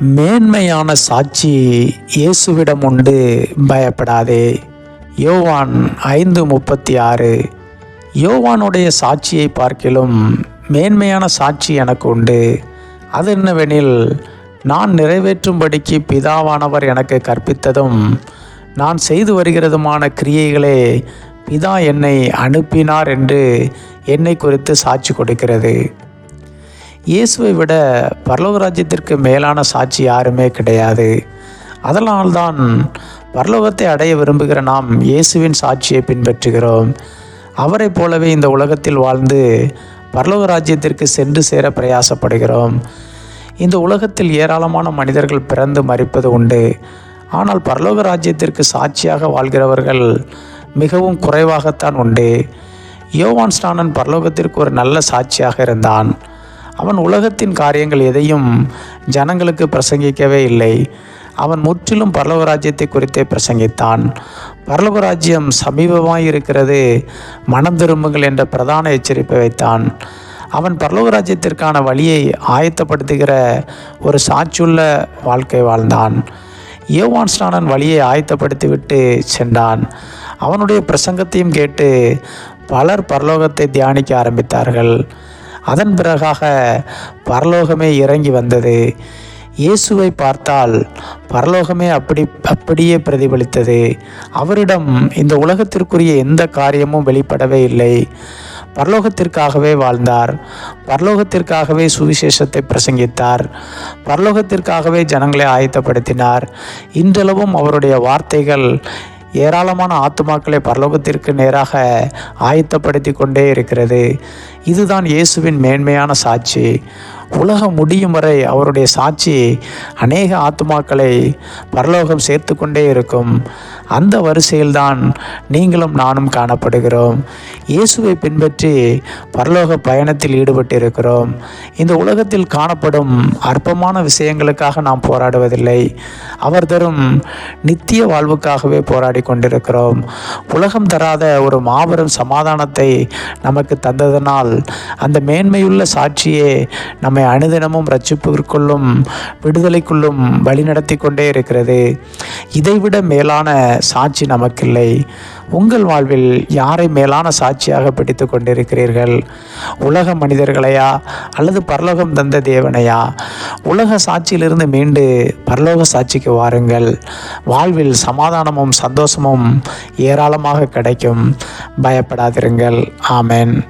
மேன்மையான சாட்சி இயேசுவிடம் உண்டு. பயப்படாதே. யோவான் ஐந்து முப்பத்தி ஆறு யோவானுடைய சாட்சியை பார்க்கிலும் மேன்மையான சாட்சி எனக்கு உண்டு. அது என்னவெனில் நான் நிறைவேற்றும்படிக்கு பிதாவானவர் எனக்கு கற்பித்ததும் நான் செய்து வருகிறதுமான கிரியைகளே பிதா என்னை அனுப்பினார் என்று என்னை குறித்து சாட்சி கொடுக்கிறது. இயேசுவை விட பரலோக ராஜ்யத்திற்கு மேலான சாட்சி யாருமே கிடையாது. அதனால்தான் பரலோகத்தை அடைய விரும்புகிற நாம் இயேசுவின் சாட்சியை பின்பற்றுகிறோம். அவரைப் போலவே இந்த உலகத்தில் வாழ்ந்து பரலோக ராஜ்யத்திற்கு சென்று சேர பிரயாசப்படுகிறோம். இந்த உலகத்தில் ஏராளமான மனிதர்கள் பிறந்து மறிப்பது உண்டு. ஆனால் பரலோக ராஜ்யத்திற்கு சாட்சியாக வாழ்கிறவர்கள் மிகவும் குறைவாகத்தான் உண்டு. யோவான் ஸ்டானன் பரலோகத்திற்கு ஒரு நல்ல சாட்சியாக இருந்தான். அவன் உலகத்தின் காரியங்கள் எதையும் ஜனங்களுக்கு பிரசங்கிக்கவே இல்லை. அவன் முற்றிலும் பரலோக ராஜ்யத்தை குறித்தே பிரசங்கித்தான். பரலோக சமீபமாயிருக்கிறது. இருக்கிறது மனம் திரும்புங்கள் என்ற பிரதான எச்சரிப்பை வைத்தான். அவன் பரலோக ராஜ்யத்திற்கான வழியை ஆயத்தப்படுத்துகிற ஒரு சாட்சியுள்ள வாழ்க்கை வாழ்ந்தான். யோவான் ஸ்நானன் வழியை ஆயத்தப்படுத்திவிட்டு சென்றான். அவனுடைய பிரசங்கத்தையும் கேட்டு பலர் பரலோகத்தை தியானிக்க ஆரம்பித்தார்கள். அதன் பிறகாக பரலோகமே இறங்கி வந்தது. இயேசுவை பார்த்தால் பரலோகமே அப்படி அப்படியே பிரதிபலித்தது. அவரிடம் இந்த உலகத்திற்குரிய எந்த காரியமும் வெளிப்படவே இல்லை. பரலோகத்திற்காகவே வாழ்ந்தார். பரலோகத்திற்காகவே சுவிசேஷத்தை பிரசங்கித்தார். பரலோகத்திற்காகவே ஜனங்களை ஆயத்தப்படுத்தினார். இன்றளவும் அவருடைய வார்த்தைகள் ஏராளமான ஆத்துமாக்களை பரலோகத்திற்கு நேராக ஆயத்தப்படுத்தி கொண்டே இருக்கிறது. இதுதான் இயேசுவின் மேன்மையான சாட்சி. உலகம் முடியும் வரை அவருடைய சாட்சி அநேக ஆத்துமாக்களை பரலோகம் சேர்த்து கொண்டே இருக்கும். அந்த வரிசையில்தான் நீங்களும் நானும் காணப்படுகிறோம். இயேசுவை பின்பற்றி பரலோக பயணத்தில் ஈடுபட்டிருக்கிறோம். இந்த உலகத்தில் காணப்படும் அற்பமான விஷயங்களுக்காக நாம் போராடுவதில்லை. அவர் தரும் நித்திய வாழ்வுக்காகவே போராடி கொண்டிருக்கிறோம். உலகம் தராத ஒரு மாபெரும் சமாதானத்தை நமக்கு தந்ததனால் அந்த மேன்மையுள்ள சாட்சியே நம்மை அனுதினமும் ரட்சிப்பிற்குள்ளும் விடுதலைக்குள்ளும் வழிநடத்தி கொண்டே இருக்கிறது. இதைவிட மேலான சாட்சி நமக்கில்லை. உங்கள் வாழ்வில் யாரை மேலான சாட்சியாக பிடித்து கொண்டிருக்கிறீர்கள்? உலக மனிதர்களையா? அல்லது பரலோகம் தந்த தேவனையா? உலக சாட்சியிலிருந்து மீண்டு பரலோக சாட்சிக்கு வாருங்கள். வாழ்வில் சமாதானமும் சந்தோஷமும் ஏராளமாக கிடைக்கும். பயப்படாதிருங்கள். ஆமேன்.